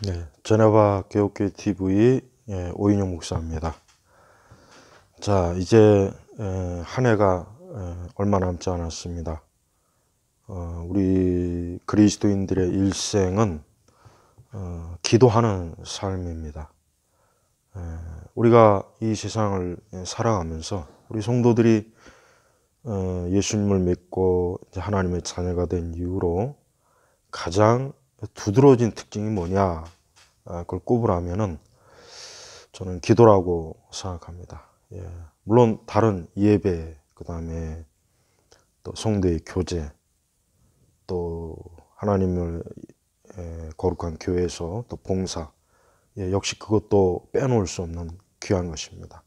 네, 제네바 교육교회 TV 예, 오인영 목사입니다. 자, 이제 에, 한 해가 에, 얼마 남지 않았습니다. 어, 우리 그리스도인들의 일생은 어, 기도하는 삶입니다. 에, 우리가 이 세상을 살아가면서 우리 성도들이 어, 예수님을 믿고 하나님의 자녀가 된 이후로 가장 두드러진 특징이 뭐냐 아, 그걸 꼽으라면은 저는 기도라고 생각합니다. 예. 물론 다른 예배 그 다음에 또 성도의 교제 또 하나님을 예, 거룩한 교회에서 또 봉사 예, 역시 그것도 빼놓을 수 없는 귀한 것입니다.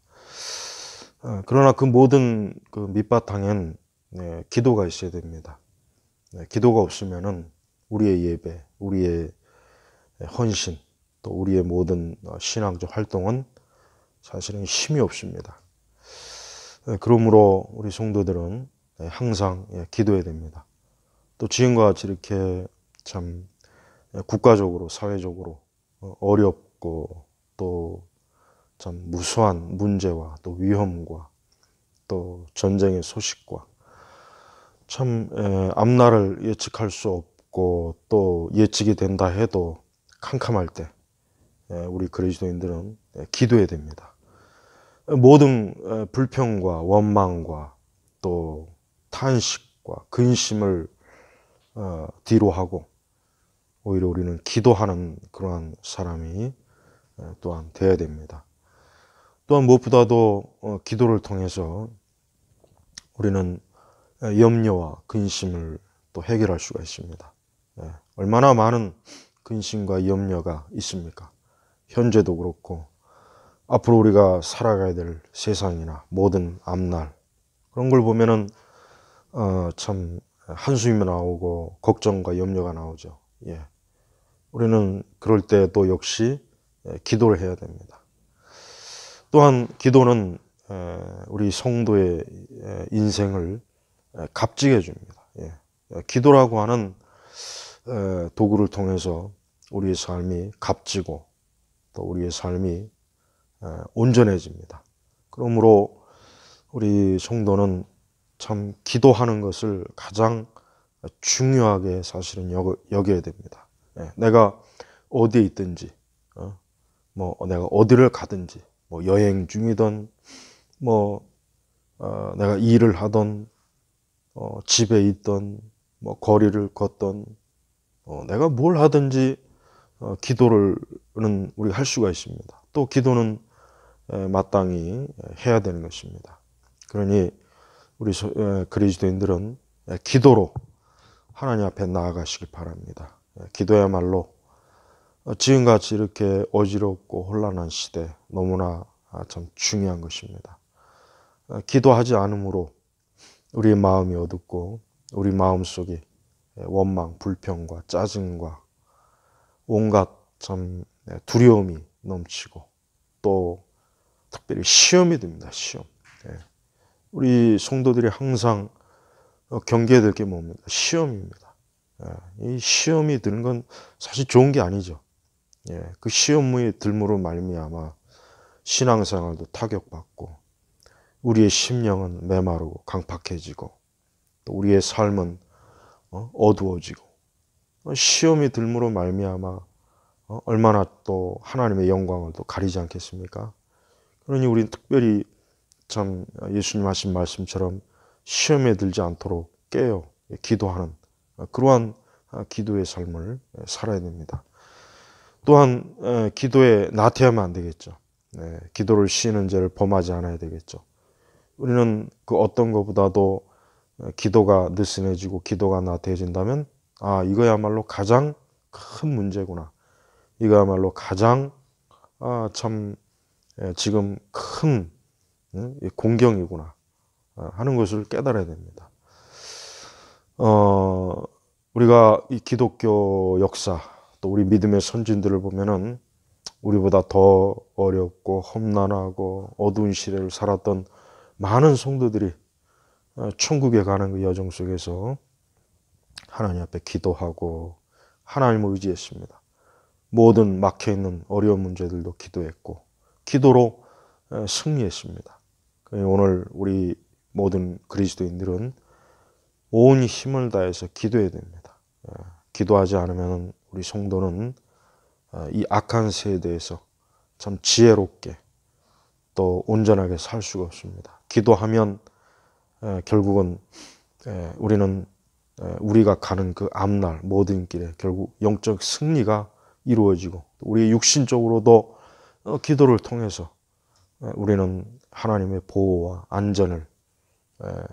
어, 그러나 그 모든 그 밑바탕엔 예, 기도가 있어야 됩니다. 예, 기도가 없으면은 우리의 예배, 우리의 헌신, 또 우리의 모든 신앙적 활동은 사실은 힘이 없습니다. 예, 그러므로 우리 성도들은 항상 예, 기도해야 됩니다. 또 지금과 같이 이렇게 참 국가적으로, 사회적으로 어, 어렵고 또 참 무수한 문제와 또 위험과 또 전쟁의 소식과 참 앞날을 예측할 수 없, 없고 또 예측이 된다 해도 캄캄할 때 예, 우리 그리스도인들은 예, 기도해야 됩니다. 모든 불평과 원망과 또 탄식과 근심을 어, 뒤로 하고 오히려 우리는 기도하는 그러한 사람이 또한 되어야 됩니다. 또한 무엇보다도 어, 기도를 통해서 우리는 염려와 근심을 또 해결할 수가 있습니다. 예, 얼마나 많은 근심과 염려가 있습니까? 현재도 그렇고 앞으로 우리가 살아가야 될 세상이나 모든 앞날 그런 걸 보면은 어, 참 한숨이 나오고 걱정과 염려가 나오죠. 예. 우리는 그럴 때 또 역시 예, 기도를 해야 됩니다. 또한 기도는 우리 성도의 인생을 값지게 해줍니다. 예. 기도라고 하는 도구를 통해서 우리의 삶이 값지고 또 우리의 삶이 온전해집니다. 그러므로 우리 성도는 참 기도하는 것을 가장 중요하게 사실은 여겨야 됩니다. 예, 내가 어디에 있든지, 어, 뭐 내가 어디를 가든지, 뭐 여행 중이든, 뭐 어, 내가 일을 하던, 어, 집에 있던, 뭐 거리를 걷던, 어, 내가 뭘 하든지 어, 기도를는 우리가 할 수가 있습니다. 또 기도는 에, 마땅히 해야 되는 것입니다. 그러니 우리 소, 에, 그리스도인들은 에, 기도로 하나님 앞에 나아가시기 바랍니다. 기도야말로 어, 지금같이 이렇게 어지럽고 혼란한 시대 너무나 아, 참 중요한 것입니다. 어, 기도하지 않으므로 우리의 마음이 어둡고 우리 마음 예, 원망, 불평과 짜증과 온갖 참 네, 두려움이 넘치고 또 특별히 시험이 듭니다. 시험. 예. 우리 성도들이 항상 어, 경계해야 될게 뭡니까? 시험입니다. 예. 이 시험이 드는 건 사실 좋은 게 아니죠. 그 시험의 들무로 말미암아 신앙생활도 타격받고 우리의 심령은 메마르고 강팍해지고 또 우리의 삶은 어? 어두워지고 어, 시험이 들므로 말미암아 어? 얼마나 또 하나님의 영광을 또 가리지 않겠습니까? 그러니 우리는 특별히 참 예수님 하신 말씀처럼 시험에 들지 않도록 깨어 기도하는 그러한 기도의 삶을 살아야 됩니다. 또한 기도에 나태하면 안 되겠죠. 네, 기도를 쉬는 죄를 범하지 않아야 되겠죠. 우리는 그 어떤 것보다도 기도가 느슨해지고 기도가 나태해진다면 아 이거야말로 가장 큰 문제구나. 이거야말로 가장 아, 참 예, 지금 큰 공경이구나 아, 하는 것을 깨달아야 됩니다. 어, 우리가 이 기독교 역사 또 우리 믿음의 선진들을 보면은 우리보다 더 어렵고 험난하고 어두운 시대를 살았던 많은 성도들이 어, 천국에 가는 그 여정 속에서 하나님 앞에 기도하고 하나님을 의지했습니다. 모든 막혀 있는 어려운 문제들도 기도했고 기도로 승리했습니다. 오늘 우리 모든 그리스도인들은 온 힘을 다해서 기도해야 됩니다. 기도하지 않으면 우리 성도는 이 악한 세대에서 참 지혜롭게 또 온전하게 살 수가 없습니다. 기도하면 결국은 우리는 우리가 가는 그 앞날 모든 길에 결국 영적 승리가 이루어지고 우리 육신적으로도 어, 기도를 통해서 우리는 하나님의 보호와 안전을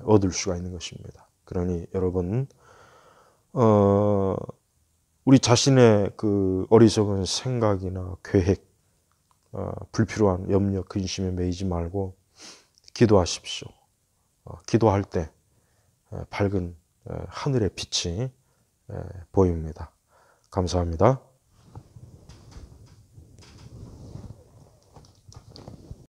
얻을 수가 있는 것입니다. 그러니 여러분 어, 우리 자신의 그 어리석은 생각이나 계획, 어, 불필요한 염려, 근심에 매이지 말고 기도하십시오. 어, 기도할 때 밝은 하늘의 빛이 보입니다. 감사합니다.